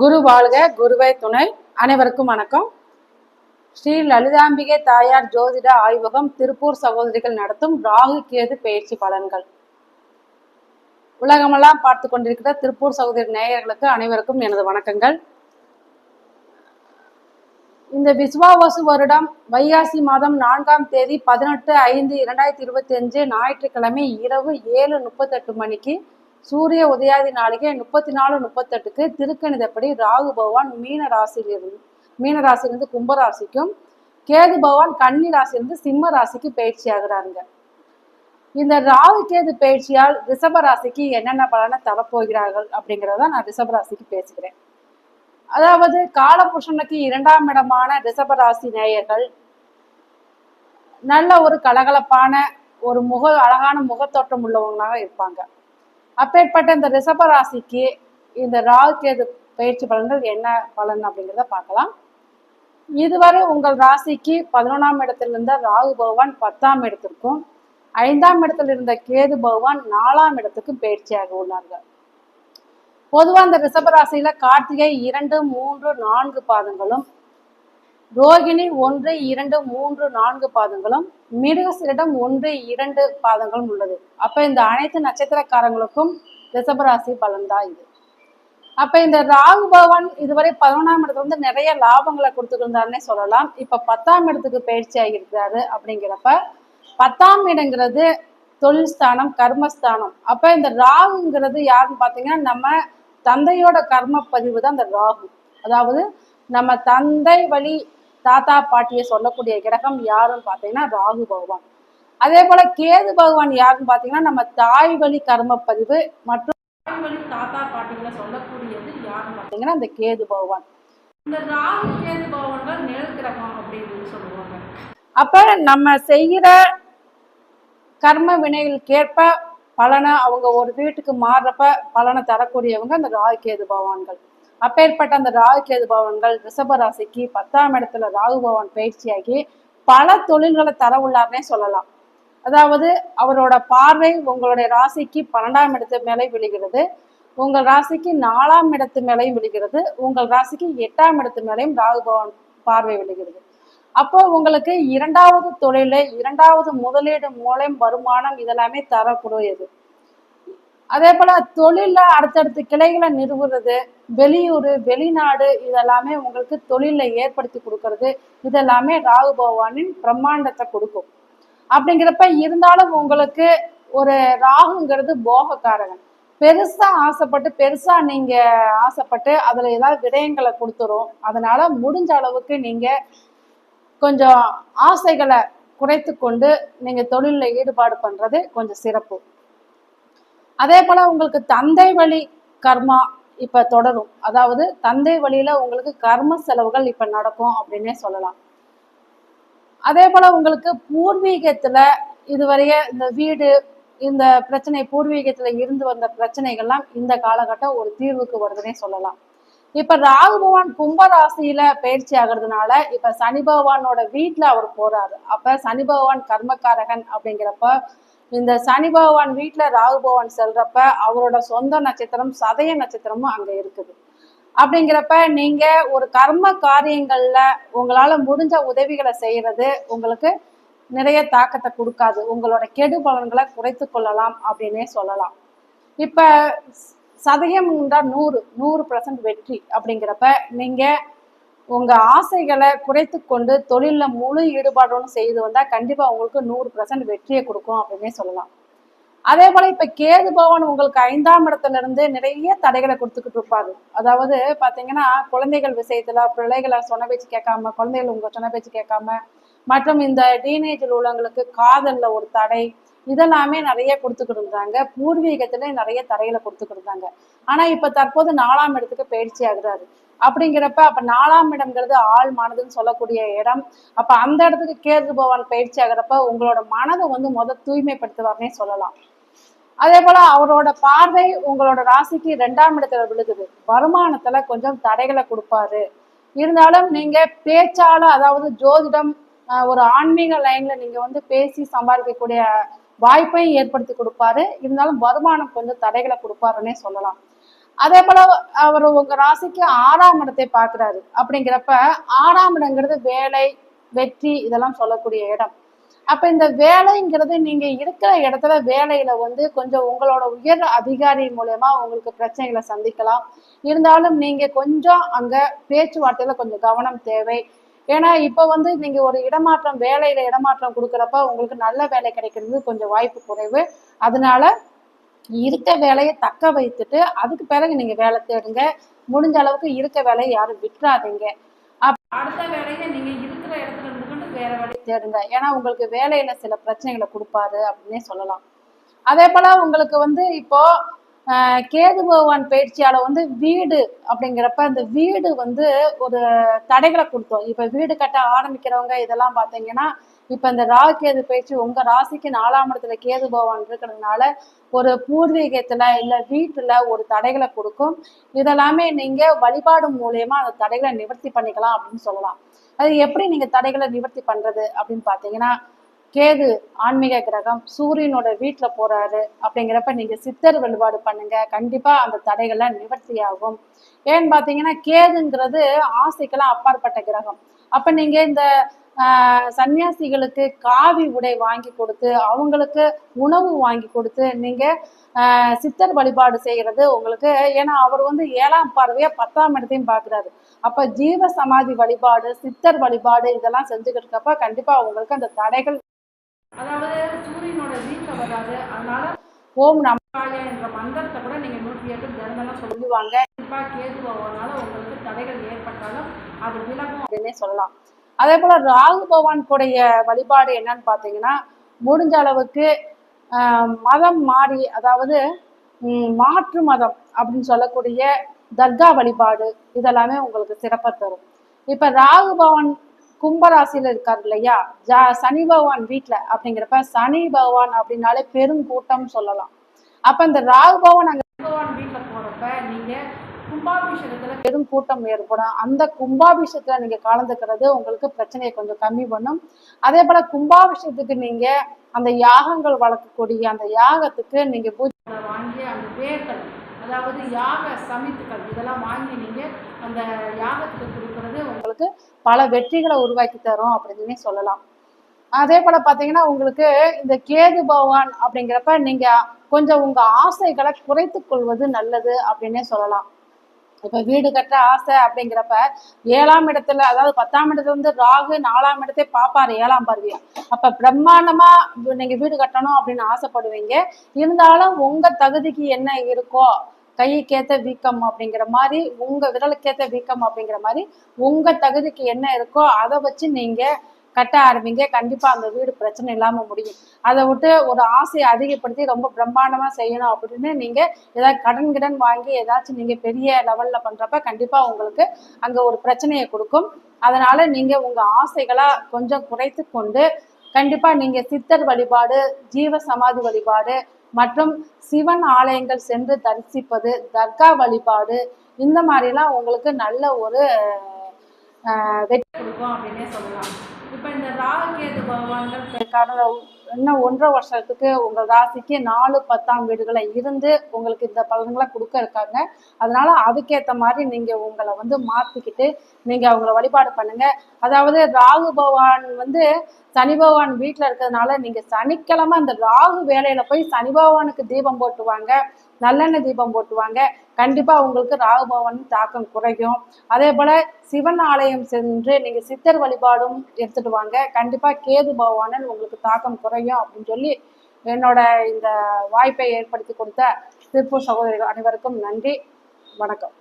குரு வாழ்க குருவே துணை. அனைவருக்கும் வணக்கம். ஸ்ரீ லலிதாம்பிகை தாயார் ஜோதிட ஆய்வகம் திருப்பூர் சகோதரிகள் நடத்தும் ராகு கேது பயிற்சி பலன்கள். உலகமெல்லாம் பார்த்து கொண்டிருக்கிற திருப்பூர் சகோதரி நேயர்களுக்கு அனைவருக்கும் எனது வணக்கங்கள். இந்த விஸ்வாவசு வருடம் வைகாசி மாதம் நான்காம் தேதி பதினெட்டு ஐந்து இரண்டாயிரத்தி இருபத்தி அஞ்சு ஞாயிற்றுக்கிழமை இரவு ஏழு முப்பத்தெட்டு மணிக்கு சூரிய உதயாதி நாளிகை முப்பத்தி நாலு முப்பத்தெட்டுக்கு திருக்கணிதப்படி ராகு பகவான் மீன ராசியிலிருந்து மீன ராசியிலிருந்து கும்ப ராசிக்கும் கேது பகவான் கன்னி ராசியிலிருந்து சிம்ம ராசிக்கு பயிற்சி ஆகுறாருங்க. இந்த ராகு கேது பயிற்சியால் ரிஷப ராசிக்கு என்னென்ன பலனை தரப்போகிறார்கள் அப்படிங்கிறத நான் ரிஷப ராசிக்கு பேசுகிறேன் அதாவது காலபுருஷனுக்கு இரண்டாம் இடமான ரிஷப ராசி நேயர்கள் நல்ல ஒரு கலகலப்பான ஒரு முக அழகான முகத்தோற்றம் உள்ளவங்களாக இருப்பாங்க. அப்பேற்பட்ட இந்த ரிஷப ராசிக்கு இந்த ராகு கேது பயிற்சி பலன்கள் என்ன பலன் அப்படிங்கிறத பார்க்கலாம். இதுவரை உங்கள் ராசிக்கு பதினொன்றாம் இடத்தில் இருந்த ராகு பகவான் பத்தாம் இடத்திற்கும் ஐந்தாம் இடத்தில் இருந்த கேது பகவான் நாலாம் இடத்துக்கும் பயிற்சியாக உள்ளார்கள். பொதுவாக இந்த ரிஷப ராசியில கார்த்திகை இரண்டு மூன்று நான்கு பாதங்களும் ரோகிணி ஒன்று இரண்டு மூன்று நான்கு பாதங்களும் மிருகசிரிடம் ஒன்று இரண்டு பாதங்களும் உள்ளது. அப்ப இந்த அனைத்து நட்சத்திரக்காரங்களுக்கும் ரிஷபராசி பலன்தான் இது. அப்ப இந்த ராகு பகவான் இதுவரை பதினொன்றாம் இடத்துல வந்து நிறைய லாபங்களை கொடுத்துருந்தாருன்னே சொல்லலாம். இப்ப பத்தாம் இடத்துக்கு பயிற்சி ஆகியிருக்கிறாரு அப்படிங்கிறப்ப பத்தாம் இடங்கிறது தொழில் ஸ்தானம் கர்மஸ்தானம். அப்ப இந்த ராகுங்கிறது யாருன்னு பாத்தீங்கன்னா நம்ம தந்தையோட கர்ம பதிவு தான் அந்த ராகு. அதாவது நம்ம தந்தை வழி தாத்தா பாட்டியை சொல்லக்கூடிய கிரகம் யாருன்னு பார்த்தீங்கன்னா ராகு பகவான். அதே போல கேது பகவான் யாருன்னு பார்த்தீங்கன்னா நம்ம தாய் வழி கர்ம பதிவு மற்றும் தாய் வழி தாத்தா பாட்டிகளை சொல்லக்கூடியது யாருன்னு பார்த்தீங்கன்னா அந்த கேது பகவான். இந்த ராகு கேது பகவான்கள் நிழல் கிரகம் அப்படின்னு சொல்லுவாங்க. அப்ப நம்ம செய்கிற கர்ம வினைகளுக்கேற்ப பலனை அவங்க ஒரு வீட்டுக்கு மாறுறப்ப பலனை தரக்கூடியவங்க அந்த ராகு கேது பகவான்கள். அப்பேற்பட்ட அந்த ராகு கேது பவன்கள் ரிஷப ராசிக்கு பத்தாம் இடத்துல ராகு பவன் பயிற்சியாகி பல தொழில்களை தர உள்ளார்னே சொல்லலாம். அதாவது அவரோட பார்வை உங்களுடைய ராசிக்கு பன்னெண்டாம் இடத்து மேலே விழுகிறது. உங்கள் ராசிக்கு நாலாம் இடத்து மேலேயும் விழுகிறது. உங்கள் ராசிக்கு எட்டாம் இடத்து மேலேயும் ராகு பவன் பார்வை விழுகிறது. அப்போ உங்களுக்கு இரண்டாவது தொழில் இரண்டாவது முதலீடு மூலம் வருமானம் இதெல்லாமே தரக்கூடியது. அதே போல தொழில அடுத்தடுத்து கிளைகளை நிறுவுறது வெளியூர் வெளிநாடு இதெல்லாமே உங்களுக்கு தொழிலை ஏற்படுத்தி கொடுக்கறது இதெல்லாமே ராகு பகவானின் பிரம்மாண்டத்தை கொடுக்கும். அப்படிங்கிறப்ப இருந்தாலும் உங்களுக்கு ஒரு ராகுங்கிறது போகக்காரகன். பெருசா ஆசைப்பட்டு பெருசா நீங்க ஆசைப்பட்டு அதுல ஏதாவது விடயங்களை கொடுத்துரும். அதனால முடிஞ்ச அளவுக்கு நீங்க கொஞ்சம் ஆசைகளை குறைத்து கொண்டு நீங்க தொழில ஈடுபாடு பண்றது கொஞ்சம் சிறப்பு. அதே போல உங்களுக்கு தந்தை வழி கர்மா இப்ப தொடரும். அதாவது தந்தை வழியில உங்களுக்கு கர்ம செலவுகள் இப்ப நடக்கும் அப்படின்னே சொல்லலாம். அதே போல உங்களுக்கு பூர்வீகத்துல இதுவரைய இந்த வீடு இந்த பிரச்சனை பூர்வீகத்துல இருந்து வந்த பிரச்சனைகள்லாம் இந்த காலகட்டம் ஒரு தீர்வுக்கு வருதுன்னே சொல்லலாம். இப்ப ராகு பகவான் கும்ப ராசியில பயிற்சி ஆகுறதுனால இப்ப சனி பகவானோட வீட்டுல அவர் போறாரு. அப்ப சனி பகவான் கர்மக்காரகன் அப்படிங்கிறப்ப இந்த சனி பகவான் வீட்டில் ராகு பகவான் செல்றப்ப அவரோட சொந்த நட்சத்திரம் சதய நட்சத்திரமும் அங்கே இருக்குது. அப்படிங்கிறப்ப நீங்க ஒரு கர்ம காரியங்கள்ல உங்களால முடிஞ்ச உதவிகளை செய்யறது உங்களுக்கு நிறைய தாக்கத்தை கொடுக்காது. உங்களோட கெடு பலன்களை குறைத்து கொள்ளலாம் அப்படின்னே சொல்லலாம். இப்ப சதயம் நூறு நூறு பர்சன்ட் வெற்றி அப்படிங்கிறப்ப நீங்க உங்கள் ஆசைகளை குறைத்து கொண்டு தொழிலில் முழு ஈடுபாடோடு செய்து வந்தால் கண்டிப்பாக உங்களுக்கு நூறு பர்சன்ட் வெற்றியை கொடுக்கும் அப்படின்னே சொல்லலாம். அதே போல் இப்போ கேது பவன் உங்களுக்கு ஐந்தாம் இடத்துல இருந்து நிறைய தடைகளை கொடுத்துக்கிட்டு இருப்பாரு. அதாவது பார்த்தீங்கன்னா குழந்தைகள் விஷயத்தில் பிள்ளைகளை சொன்ன பேச்சு கேட்காம குழந்தைகள் உங்கள் சொன்ன பேச்சு கேட்காம மற்றும் இந்த டீனேஜில் உள்ளவங்களுக்கு காதலில் ஒரு தடை இதெல்லாமே நிறைய கொடுத்துக்கிட்டு இருந்தாங்க. பூர்வீகத்துல நிறைய தடைகளை கொடுத்துக்கிட்டு இருந்தாங்க. ஆனா இப்ப தற்போது நாலாம் இடத்துக்கு பயிற்சி ஆகுறாரு. அப்படிங்கிறப்ப அப்ப நாலாம் இடம்ங்கிறது ஆள் மனதுன்னு சொல்லக்கூடிய இடம். அப்ப அந்த இடத்துக்கு கேது பகவான் பயிற்சி ஆகிறப்ப உங்களோட மனதை வந்து முத தூய்மைப்படுத்துவார்னே சொல்லலாம். அதே போல அவரோட பார்வை உங்களோட ராசிக்கு ரெண்டாம் இடத்துல விழுகுது. வருமானத்துல கொஞ்சம் தடைகளை கொடுப்பாரு. இருந்தாலும் நீங்க பேச்சால அதாவது ஜோதிடம் ஒரு ஆன்மீக லைன்ல நீங்க வந்து பேசி சம்பாதிக்கக்கூடிய வாய்ப்பையும் ஏற்படுத்தி கொடுப்பாரு. இருந்தாலும் வருமானம் கொஞ்சம் தடைகளை கொடுப்பாருன்னே சொல்லலாம். அதே போல அவர் உங்க ராசிக்கு ஆறாம் இடத்தை பார்க்கிறாரு. அப்படிங்கிறப்ப ஆறாம் இடங்கிறது வேலை வெற்றி இதெல்லாம் சொல்லக்கூடிய இடம். அப்ப இந்த வேலைங்கிறது நீங்க இருக்கிற இடத்துல வேலையில வந்து கொஞ்சம் உங்களோட உயர் அதிகாரி மூலயமா உங்களுக்கு பிரச்சனைகளை சந்திக்கலாம். இருந்தாலும் நீங்க கொஞ்சம் அங்க பேச்சுவார்த்தையில கொஞ்சம் கவனம் தேவை. ஏன்னா இப்ப வந்து நீங்க ஒரு இடமாற்றம் வேலையில இடமாற்றம் கொடுக்குறப்ப உங்களுக்கு நல்ல வேலை கிடைக்கிறது கொஞ்சம் வாய்ப்பு குறைவு. அதனால இருக்க வேலையை தக்க வைத்துட்டு அதுக்கு பிறகு நீங்க வேலை தேடுங்க. முடிஞ்ச அளவுக்கு இருக்க வேலையை யாரும் விட்டுறாதீங்க. அப்ப அடுத்த வேலையை நீங்க இருக்கிற இடத்துல இருந்து வேற வேலையை தேடுங்க. ஏன்னா உங்களுக்கு வேலையில சில பிரச்சனைகளை கொடுப்பாரு அப்படின்னே சொல்லலாம். அதே போல உங்களுக்கு வந்து இப்போ கேது பகவான் பயிற்சியால வந்து வீடு அப்படிங்கிறப்ப இந்த வீடு வந்து ஒரு தடைகளை கொடுத்தோம். இப்ப வீடு கட்ட ஆரம்பிக்கிறவங்க இதெல்லாம் பாத்தீங்கன்னா இப்ப இந்த ரா கேது பயிற்சி உங்க ராசிக்கு நாலாம் இடத்துல கேது பகவான் இருக்கிறதுனால ஒரு பூர்வீகத்துல இல்ல வீட்டுல ஒரு தடைகளை கொடுக்கும். இதெல்லாமே நீங்க வழிபாடு மூலயமா அந்த தடைகளை நிவர்த்தி பண்ணிக்கலாம் அப்படின்னு சொல்லலாம். அது எப்படி நீங்க தடைகளை நிவர்த்தி பண்றது அப்படின்னு பாத்தீங்கன்னா கேது ஆன்மீக கிரகம் சூரியனோட வீட்டுல போறாரு அப்படிங்கிறப்ப நீங்க சித்தர் வழிபாடு பண்ணுங்க. கண்டிப்பா அந்த தடைகள்லாம் நிவர்த்தி ஆகும் ஏன்னு பாத்தீங்கன்னா கேதுங்கிறது ஆசைக்கெல்லாம் அப்பாற்பட்ட கிரகம். அப்ப நீங்க இந்த சன்னியாசிகளுக்கு காவி உடை வாங்கி கொடுத்து அவங்களுக்கு உணவு வாங்கி கொடுத்து நீங்க ஆஹ், சித்தர் வழிபாடு செய்யறது உங்களுக்கு ஏன்னா அவர் வந்து ஏழாம் பார்வையா பத்தாம் இடத்தையும் பாக்குறாரு. அப்ப ஜீவ சமாதி வழிபாடு சித்தர் வழிபாடு இதெல்லாம் செஞ்சுக்கிட்டு இருக்கப்ப கண்டிப்பா உங்களுக்கு அந்த தடைகள் அதாவது சூரியனோட வீட்டில் வராது. அதனால ஓம் நமகாய என்ற மந்திரத்தை கூட நீங்க நூற்றி எட்டு தினமெல்லாம் சொல்லுவாங்க. கண்டிப்பா கேது பகவானால உங்களுக்கு தடைகள் ஏற்பட்டாலும் அது விலகும். அப்படின்னே சொல்லலாம். அதே போல் ராகு பகவான் கூடைய வழிபாடு என்னன்னு பார்த்தீங்கன்னா முடிஞ்ச அளவுக்கு மதம் மாறி அதாவது மாற்று மதம் அப்படின்னு சொல்லக்கூடிய தர்கா வழிபாடு இதெல்லாமே உங்களுக்கு சிறப்பை தரும். இப்போ ராகு பகவான் கும்பராசியில் இருக்கார் இல்லையா? ஜா சனி பகவான் வீட்டில் அப்படிங்கிறப்ப சனி பகவான் அப்படின்னாலே பெருங்கூட்டம் சொல்லலாம். அப்போ இந்த ராகு பகவான் அங்கே பகவான் வீட்டில் போகிறப்ப நீங்க கும்பாபிஷேகத்துல பெரும் கூட்டம் ஏற்படும். அந்த கும்பாபிஷேகத்துல நீங்க கலந்துக்கிறது உங்களுக்கு பிரச்சனையை கொஞ்சம் கம்மி பண்ணும். அதே போல கும்பாபிஷேகத்துக்கு நீங்க அந்த யாகங்கள் வளர்க்கக்கூடிய அந்த யாகத்துக்கு நீங்க பூஜை வாங்கி அந்த வேர்கள் அதாவது யாக சமித்துக்கள் இதெல்லாம் வாங்கி நீங்க அந்த யாகத்துக்கு கொடுக்கறது உங்களுக்கு பல வெற்றிகளை உருவாக்கி தரும் அப்படின்னு சொல்லலாம். அதே போல பாத்தீங்கன்னா உங்களுக்கு இந்த கேது பகவான் அப்படிங்கிறப்ப நீங்க கொஞ்சம் உங்க ஆசைகளை குறைத்துக் கொள்வது நல்லது அப்படின்னே சொல்லலாம். இப்போ வீடு கட்ட ஆசை அப்படிங்கிறப்ப ஏழாம் இடத்துல அதாவது பத்தாம் இடத்துல வந்து ராகு நாலாம் இடத்தை பாப்பாரு ஏழாம் பார்வையா. அப்ப பிரம்மாண்டமா நீங்க வீடு கட்டணும் அப்படின்னு ஆசைப்படுவீங்க. இருந்தாலும் உங்க தகுதிக்கு என்ன இருக்கோ கைக்கேத்த வீக்கம் அப்படிங்கிற மாதிரி உங்க விரலுக்கேத்த வீக்கம் அப்படிங்கிற மாதிரி உங்க தகுதிக்கு என்ன இருக்கோ அதை வச்சு நீங்க கட்ட ஆரம்பிங்க. கண்டிப்பா அந்த வீடு பிரச்சனை இல்லாம முடியும். அதை விட்டு ஒரு ஆசையை அதிகப்படுத்தி ரொம்ப பிரம்மாண்டமா செய்யணும் அப்படின்னு நீங்க ஏதாவது கடன் கிடன் வாங்கி ஏதாச்சும் நீங்க பெரிய லெவல்ல பண்றப்ப கண்டிப்பா உங்களுக்கு அங்க ஒரு பிரச்சனையை கொடுக்கும். அதனால நீங்க உங்க ஆசைகளை கொஞ்சம் குறைத்து கொண்டு கண்டிப்பா நீங்க சித்தர் வழிபாடு ஜீவ சமாதி வழிபாடு மற்றும் சிவன் ஆலயங்கள் சென்று தரிசிப்பது தர்கா வழிபாடு இந்த மாதிரிலாம் உங்களுக்கு நல்ல ஒரு வெற்றி கொடுக்கும் அப்படின்னே சொல்லலாம். இப்போ இந்த ராகுகேது பகவான்கள் கடந்த இன்னும் ஒன்றரை வருஷத்துக்கு உங்கள் ராசிக்கு நாலு பத்தாம் வீடுகளை இருந்து உங்களுக்கு இந்த பலன்களை கொடுக்க இருக்காங்க. அதனால அதுக்கேற்ற மாதிரி நீங்கள் உங்களை வந்து மாற்றிக்கிட்டு நீங்கள் அவங்கள வழிபாடு பண்ணுங்க. அதாவது ராகு பகவான் வந்து சனி பகவான் வீட்டில் இருக்கிறதுனால நீங்கள் சனிக்கிழமை அந்த ராகு வேலையில் போய் சனி பகவானுக்கு தீபம் போட்டுவாங்க. நல்லெண்ணெய் தீபம் போட்டுவாங்க. கண்டிப்பாக உங்களுக்கு ராகுபவன் தாக்கம் குறையும். அதே போல் சிவன் ஆலயம் சென்று நீங்கள் சித்தர் வழிபாடும் எடுத்துகிட்டு வாங்க. கண்டிப்பாக கேது பகவானன் உங்களுக்கு தாக்கம் குறையும் அப்படின்னு சொல்லி என்னோட இந்த வாய்ப்பை ஏற்படுத்தி கொடுத்த திருப்பூர் சகோதரிகள் அனைவருக்கும் நன்றி. வணக்கம்.